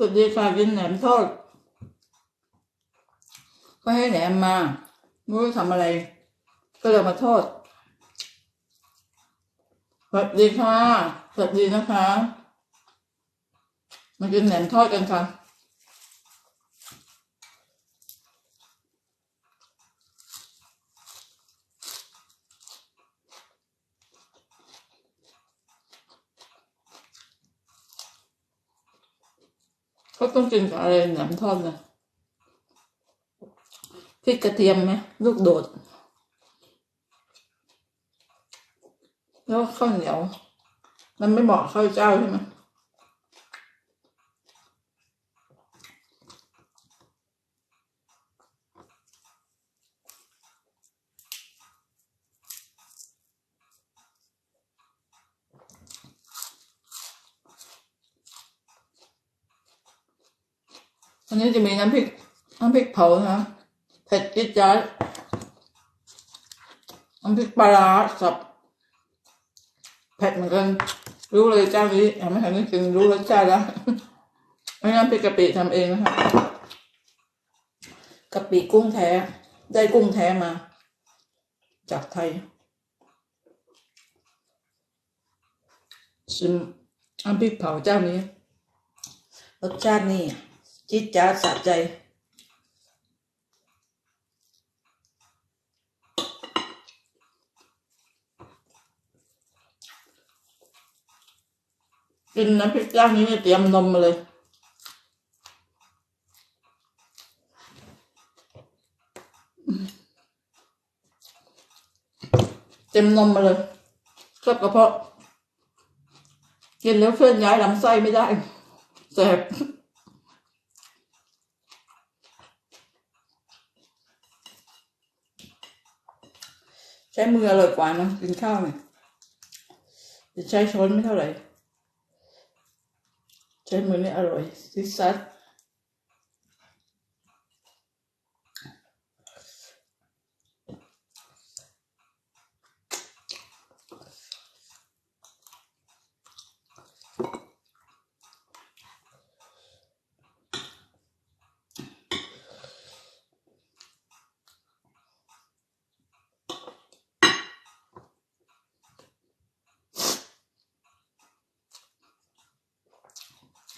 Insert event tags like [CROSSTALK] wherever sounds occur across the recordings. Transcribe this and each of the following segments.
สวัสดีค่ะกินแหนมทอดก็ให้แหนมมาไม่รู้ทำอะไร ก็เลยมาทอดสวัสดีค่ะสวัสดีนะคะ มากินแหนมทอดกันค่ะ ก็ต้องกินกับอะไรแหนมทอดนะพริกกระเทียมไหมลูกโดด แล้วข้าวเหนียว มันไม่เหมาะข้าวเจ้าใช่ไหม อันนี้จะมีน้ำพริกน้ำพริกเผานะเผ็ดจิ๊ดจ๊าดน้ำพริกปลาร้าสับเผ็ดเหมือนกันรู้เลยเจ้านี้ยังไม่ทันได้กินรู้รสชาติแล้วไม่งั้นเป็นกะปิทำเองนะคะกะปิกุ้งแท้ ได้กุ้งแท้มา จากไทยชิมน้ำพริกเผาเจ้านี้ รสชาตินี่ จิ๊ดจ๊าสะใจกินน้ำพริกเจ้านี้เนี่ยเตรียมนมมาเลยเต็มนมมาเลยเคลือบกระเพาะ กินแล้วเคลื่อนย้ายลำไส้ไม่ได้แสบ ช้มืออร่อยกว่านะกินข้าวเนี่ยจะใช้ช้อนไม่เท่าไหร่ ใช้มือนี่อร่อยซิซัด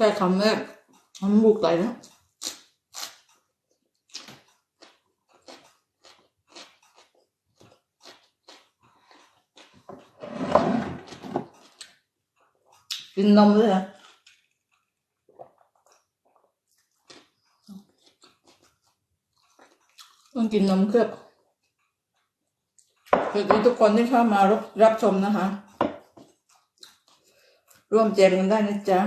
แค่คำแรกมันบุกไหลแล้วกินนมด้วยนะต้องกินนมเคลือบสวัสดีทุกคนที่เข้ามารับรับชมนะคะ ร่วมแจมกันได้นะจ๊ะ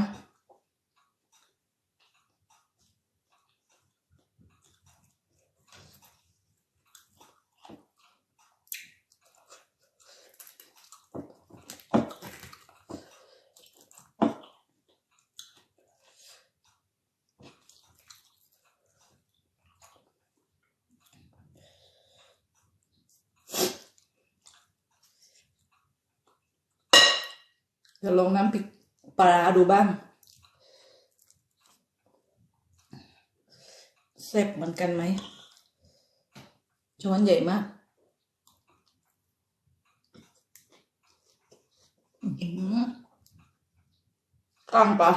จะลองน้ำพริกปลาดูบ้างแซ่บเหมือนกันไหมช้อนใหญ่มากกล้างปลา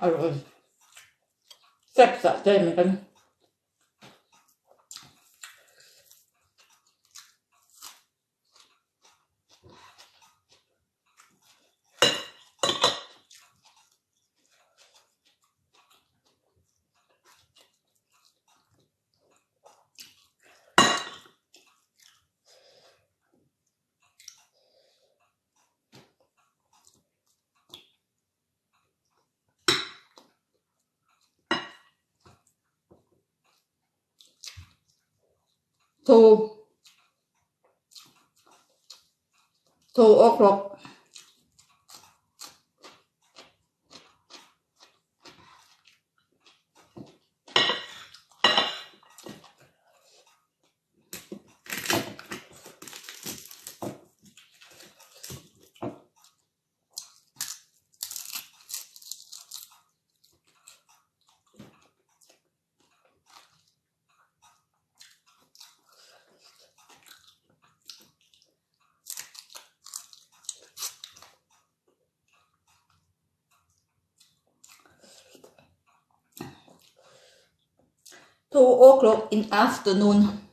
อร่อยแซ่บสะใจเหมือนกัน two two o'clock two o'clock in afternoon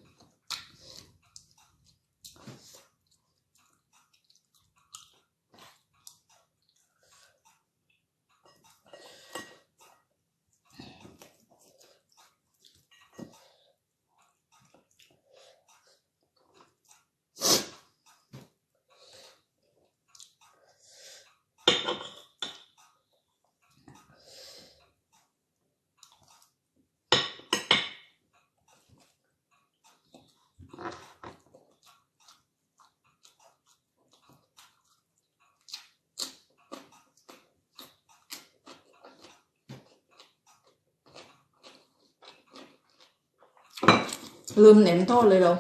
ลืมเหน็นโทษเลยเรา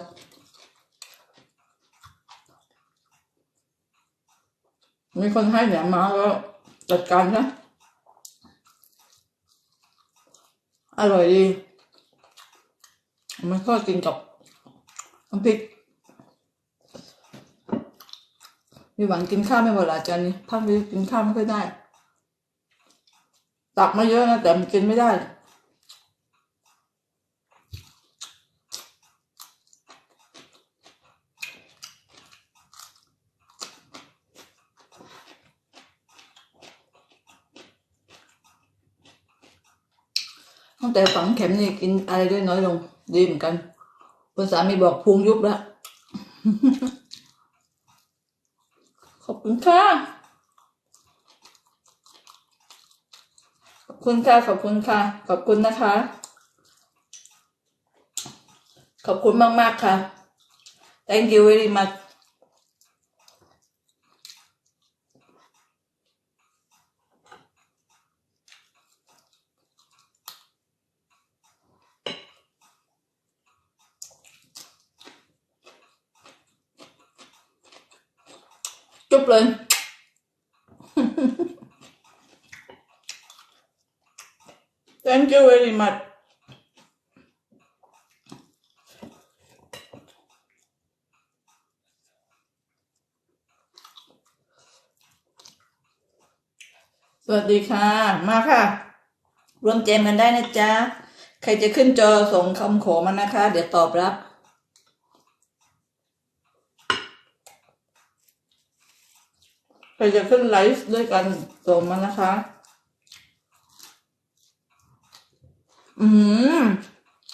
มีคนให้แหนมมาก็จัดการนะอร่อยดี มันก็กินกับน้ำพริกมีหวังกินข้าวไม่หมดละจานนี้พักนี้กินข้าวไม่ค่อยได้ ตักมาเยอะนะแต่มันกินไม่ได้ ตั้งแต่ฝังเข็มนี่กินอะไรด้วยน้อยลง ดีเหมือนกันคุณสามีบอกพุงยุบแล้ว ขอบคุณค่ะ ขอบคุณค่ะ ขอบคุณค่ะ ขอบคุณนะคะ ขอบคุณมากมากๆค่ะ thank you very much จุบเลย thank you very much สวัสดีค่ะ มาค่ะ รวมเจมกันได้นะจ๊ะ ใครจะขึ้นจอส่งคำขอมานะคะ เดี๋ยวตอบรับ ใครจะขึ้นไลฟ์ด้วยกันส่งมานะคะ อืม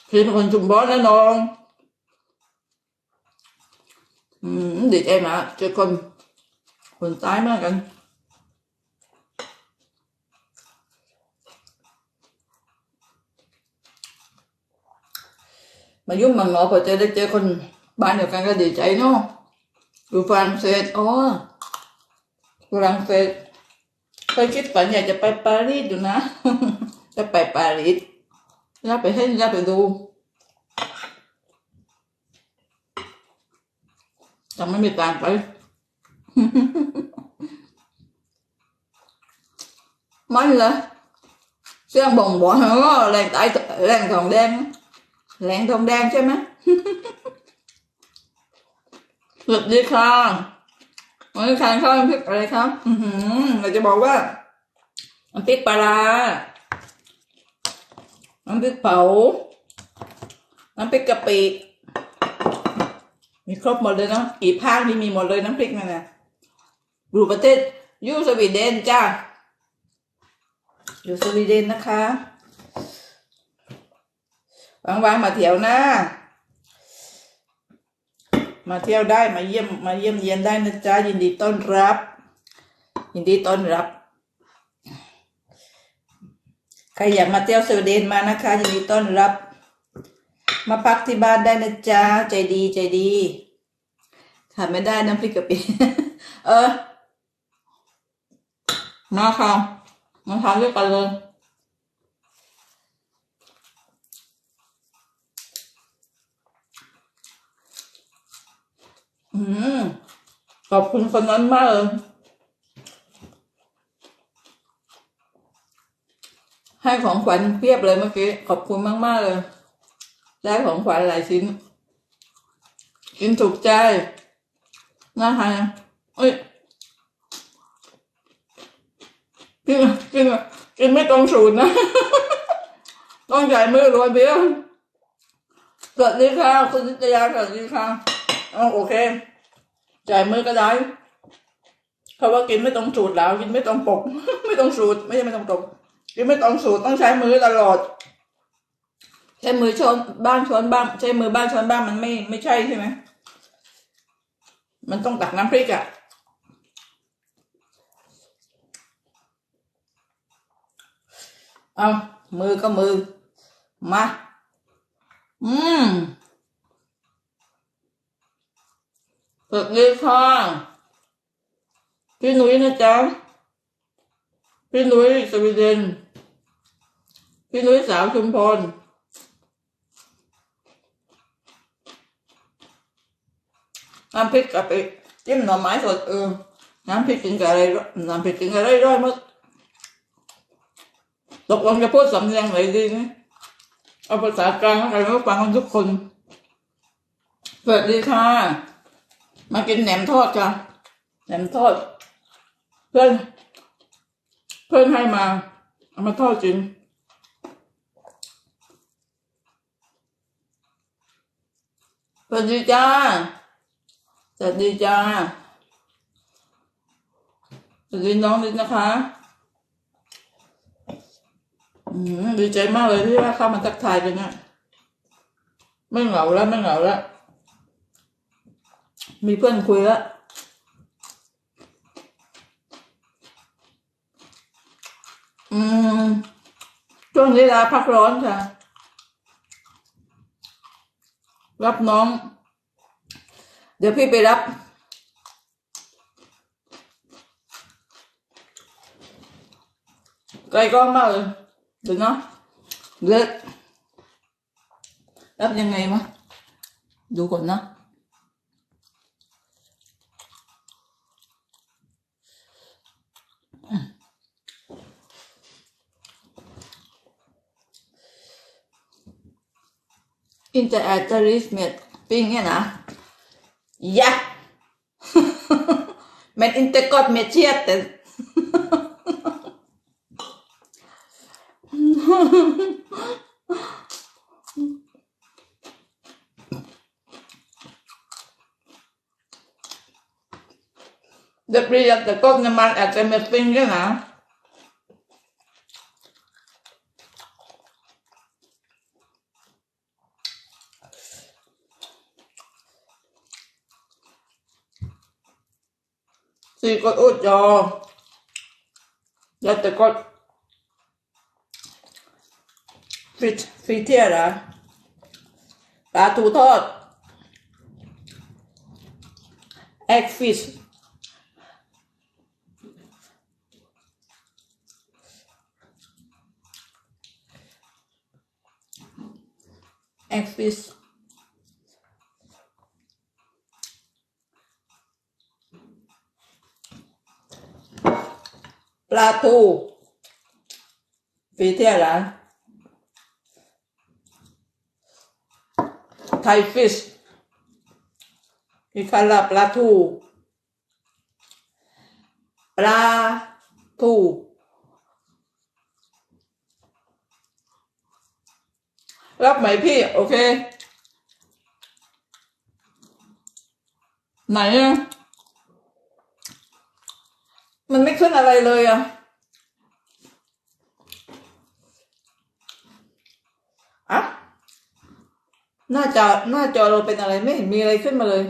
พี่เป็นคนจุมบอสนะน้องอืมดีใจมากเจอคนคนตายมากกันมายุ่งมังงอพอจะได้เจอคนบ้านเดียวกันก็ดีใจเนาะอยู่ฝรั่งเศสอ๋อ ฝรั่งเศสเคยคิดฝันอยากจะไปปารีสอยู่นะ จะไปปารีสอยากไปเห็นอยากไปดู แต่ไม่มีตังไป มันเหรอเสียงบ่งบอกว่าแรงตายแรงทองแดงแหลงทองแดงใช่ไหมสวัสดีค่ะ วันนี้ทานข้าวน้ำพริกอะไรครับ อือหือเราจะบอกว่าน้ำพริกปลาน้ำพริกเผา น้ำพริกกะปิมีครบหมดเลยเนาะกี่ภาคนี่มีหมดเลยน้ำพริกนั่นนะอยู่ประเทศยูสวีเดนจ้าอยู่สวีเดนนะคะวางๆมาเที่ยวนะ มาเที่ยวได้มาเยี่ยมมาเยี่ยมเยียนได้นะจ๊ะยินดีต้อนรับ ยินดีต้อนรับ ใครอยากมาเที่ยวสวีเดนมานะคะ ยินดีต้อนรับ มาพักที่บ้านได้นะจ๊ะใจดีใจดีขาดไม่ได้น้ำพริกกะปิเออมาค่ะมาทานด้วยกันเลย อืมขอบคุณคนนั้นมากเลยให้ของขวัญเพียบเลยเมื่อกี้ ขอบคุณมากมากเลยได้ของขวัญหลายชิ้น กินถูกใจน่าทานนะเอ้ยกินกินกินไม่ตรงสูตรนะ ต้องใช้มือรวยเบี้ยวสวัสดีค่ะ คุณนิตยาสวัสดีค่ะ อ๋อโอเคจ่ายมือก็ได้เขาว่ากินไม่ต้องสูตรแล้ว กินไม่ต้องปก ไม่ต้องสูตร ไม่ใช่ไม่ต้องปกกินไม่ต้องสูตรต้องใช้มือตลอด ใช้มือช้อนบ้านช้อนบ้าง ใช้มือบ้านช้อนบ้างมันไม่ไม่ใช่ใช่ไหมมันต้องตักน้ำพริกอะ่ะเอามือก็มือ มา อืม สวัสดีค่ะ พี่หนุ่ยนะจ๊ะ พี่หนุ่ยสวีเดน พี่หนุ่ยสาวชุมพรน้ำพริกกับไปจิ้มหน่อไม้สดเออน้ำพริกกินกับอะไรน้ำพริกกินกับอะไรร้อยมากตกลงจะพูดสำเนียงไหนดีนะเอาภาษากลางให้เขาฟังกันทุกคนสวัสดีค่ะ มากินแหนมทอดจ้ะแหนมทอด เพื่อน เพื่อนให้มา เอามาทอดกินสวัสดีจ้าสวัสดีจ้าสวัสดีน้องนิดนะคะดีใจมากเลยที่ว่าเข้ามาทักทายกันเนี่ยไม่เหงาแล้วไม่เหงาแล้ว มีเพื่อนคุยแล้วอืมช่วงนี้ลาพักร้อนค่ะ รับน้อง เดี๋ยวพี่ไปรับ ไกลกล้องมากเลยเดี๋ยวนะเล็กรับยังไงวะดูก่อนนะ Inte äta ris med fingrarna. Ja! [LAUGHS] Men inte gott med käten. [LAUGHS] Det blir jättegott när man äter med fingrarna. Psykot ut, ja. Jättegott. Frit, fritera. ปลาทูทอด egg fish แอ g ฟิชปลาทูฟีเทียร้านไทย ขึ้นอะไรเลยอะอะหน้าจอหน้าจอเราเป็นอะไรไม่เห็นมีอะไรขึ้นมาเลย